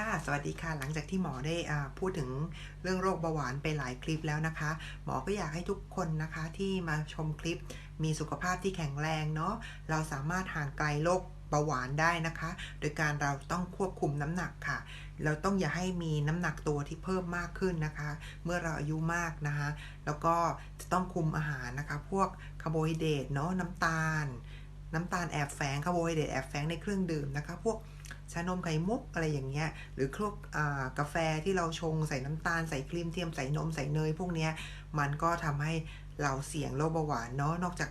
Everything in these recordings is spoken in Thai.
ค่ะ สวัสดีค่ะ หลังจากที่หมอได้พูดถึงเรื่องโรคเบาหวานไปหลายคลิปแล้วนะคะ หมอก็อยากให้ทุกคนนะคะที่มาชมคลิปมีสุขภาพที่แข็งแรงเนาะ เราสามารถห่างไกลโรคเบาหวานได้นะคะ โดยการเราต้องควบคุมน้ำหนักค่ะ เราต้องอย่าให้มีน้ำหนักตัวที่เพิ่มมากขึ้นนะคะ เมื่อเราอายุมากนะคะ แล้วก็จะต้องคุมอาหารนะคะ พวกคาร์โบไฮเดรตเนาะ น้ำตาล น้ำตาลแอบแฝงคาร์โบไฮเดรตแอบแฝงในเครื่องดื่มนะคะ พวก ชานมไข่มุกอะไรอย่างเงี้ย หรือพวกอ่ากาแฟที่เราชงใส่น้ำตาลใส่ครีมเทียมใส่นมใส่เนย พวกเนี้ยมันก็ทำให้เราเสี่ยงโรคเบาหวานเนาะนอกจาก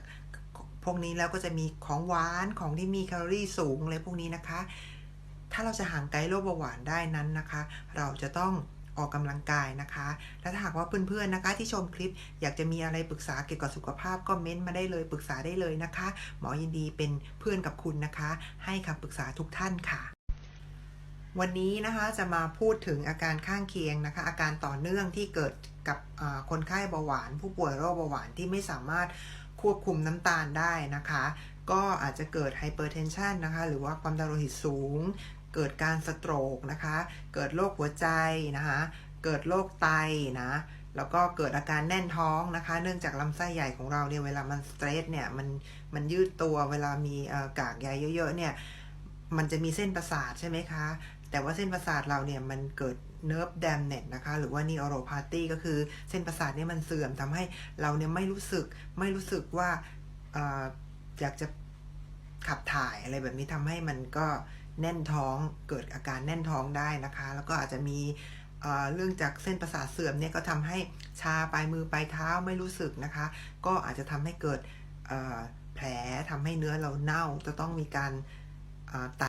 พวกนี้แล้วก็จะมีของหวานของที่มีแคลอรี่สูงเลยพวกนี้นะคะ ถ้าเราจะห่างไกลโรคเบาหวานได้นั้นนะคะ เราจะต้องออกกำลังกายนะคะ และถ้าหากว่าเพื่อนๆนะคะ ที่ชมคลิปอยากจะมีอะไรปรึกษาเกี่ยวกับสุขภาพก็เม้นต์มาได้เลยปรึกษาได้เลยนะคะ หมอยินดีเป็นเพื่อนกับคุณนะคะ ให้คำปรึกษาทุกท่านค่ะ วันนี้นะคะจะมาพูดถึงอาการข้างเคียงนะคะ อาการต่อเนื่องที่เกิดกับคนไข้เบาหวาน ผู้ป่วยโรคเบาหวานที่ไม่สามารถควบคุมน้ำตาลได้นะคะ ก็อาจจะเกิดไฮเปอร์เทนชันนะคะ หรือว่าความดันโลหิตสูง เกิดการสโตรกนะคะ เกิดโรคหัวใจนะคะ เกิดโรคไตนะแล้วก็เกิดอาการแน่นท้องนะคะ เนื่องจากลำไส้ใหญ่ของเราเนี่ยเวลามันสเตรสเนี่ยมันมันยืดตัวเวลามีอ่อกากใยเยอะๆเนี่ย มันจะมีเส้นประสาทใช่ไหมคะ แต่ว่าเส้นประสาทเราเนี่ยมันเกิดเนิร์ฟแดมเน็ตนะคะ หรือว่านีออโรพาตี้ก็คือเส้นประสาทเนี่ยมันเสื่อมทำให้เราเนี่ยไม่รู้สึกไม่รู้สึกว่าออยากจะขับถ่ายอะไรแบบนี้ทำให้มันก็แน่นท้องเกิดอาการแน่นท้องได้นะคะ แล้วก็อาจจะมีเรื่องจากเส้นประสาทเสื่อมเนี่ยก็ทำให้ชาปลายมือปลายเท้าไม่รู้สึกนะคะ ก็อาจจะทำให้เกิดแผลทำให้เนื้อเราเน่าจะต้องมีการ อ่าตัด